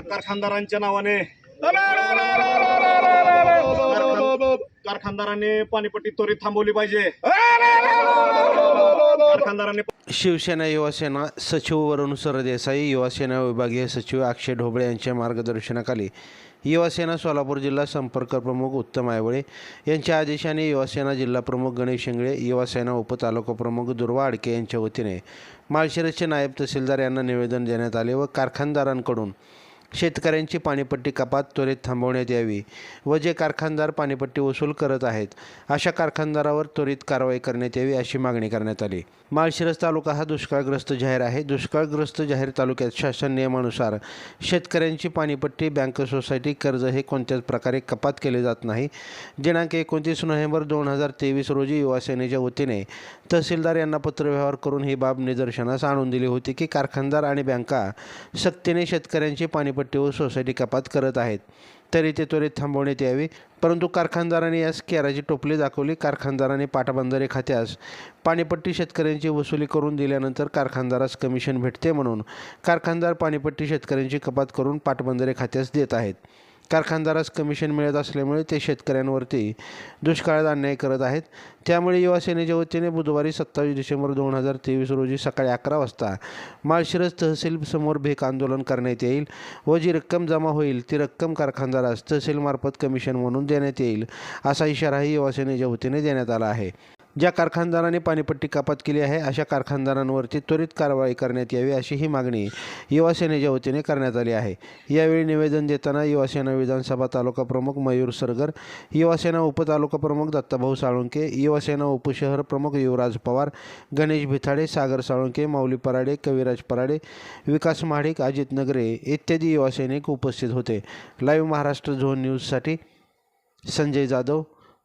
कारखानदारांच्या नावाने. कारखानदारांनी पाणीपट्टी त्वरित थांबवली पाहिजे. कारखानदारांनी शिवसेना युवासेना सचिव वरुण सरदेसाई युवासेना विभागीय सचिव अक्षय ढोबळे यांच्या मार्गदर्शनाखाली युवासेना सोलापूर जिल्हा संपर्क प्रमुख उत्तम आयवळे यांच्या आदेशाने युवासेना जिल्हा प्रमुख गणेश शिंगळे युवासेना उपतालुका प्रमुख दुर्वा आडके यांच्या वतीने माळशिरसचे नायब तहसीलदार यांना निवेदन देण्यात आले व कारखानदारांकडून शेतकऱ्यांची पाणीपट्टी कपात त्वरित थांबवण्यात यावी व जे कारखानदार पाणीपट्टी वसूल करत आहेत अशा कारखानदारावर त्वरित कारवाई करण्यात यावी अशी मागणी करण्यात आली. माळशिरस तालुका हा दुष्काळग्रस्त जाहीर आहे. दुष्काळग्रस्त जाहीर तालुक्यात शासन नियमानुसार शेतकऱ्यांची पाणीपट्टी बँक सोसायटी कर्ज हे कोणत्याच प्रकारे कपात केले जात नाही. दिनांक एकोणतीस नोव्हेंबर दोन हजार तेवीस रोजी युवासेनेच्या वतीने तहसीलदार यांना पत्रव्यवहार करून ही बाब निदर्शनास आणून दिली होती की कारखानदार आणि बँका सक्तीने शेतकऱ्यांची पाणी किनारपट्टीवर सोसायटी कपात करत आहेत. तरी ते त्वरित थांबवण्यात यावी. परंतु कारखानदारांनी यास केराची टोपली दाखवली. कारखानदारांनी पाटबंधारे खात्यास पाणीपट्टी शेतकऱ्यांची वसुली करून दिल्यानंतर कारखानदारास कमिशन भेटते म्हणून कारखानदार पाणीपट्टी शेतकऱ्यांची कपात करून पाटबंधारे खात्यास देत आहेत. कारखानदारास कमिशन मिळत असल्यामुळे ते शेतकऱ्यांवरती दुष्काळात अन्याय करत आहेत. त्यामुळे युवासेनेच्या वतीने बुधवारी सत्तावीस डिसेंबर दोन हजार तेवीस रोजी सकाळी अकरा वाजता माळशिरस तहसील समोर भेक आंदोलन करण्यात येईल व जी रक्कम जमा होईल ती रक्कम कारखानदारास तहसीलमार्फत कमिशन म्हणून देण्यात येईल असा इशाराही युवासेनेच्या वतीने देण्यात आला आहे. ज्या कारखानदारांनी पाणीपट्टी कपात केली आहे अशा कारखानदारांवरती त्वरित कारवाई करण्यात यावी अशी ही मागणी युवासेनेच्या वतीने करण्यात आली आहे. यावेळी निवेदन देताना युवासेना विधानसभा तालुका प्रमुख मयूर सरगर युवासेना उपतालुका प्रमुख दत्ताभाऊ साळुंके युवासेना उपशहर प्रमुख युवराज पवार गणेश भिथाडे सागर साळुंके माऊली पराडे कविराज पराडे विकास महाडिक अजित नगरे इत्यादी युवासैनिक उपस्थित होते. लाईव्ह महाराष्ट्र झोन न्यूजसाठी संजय जाधव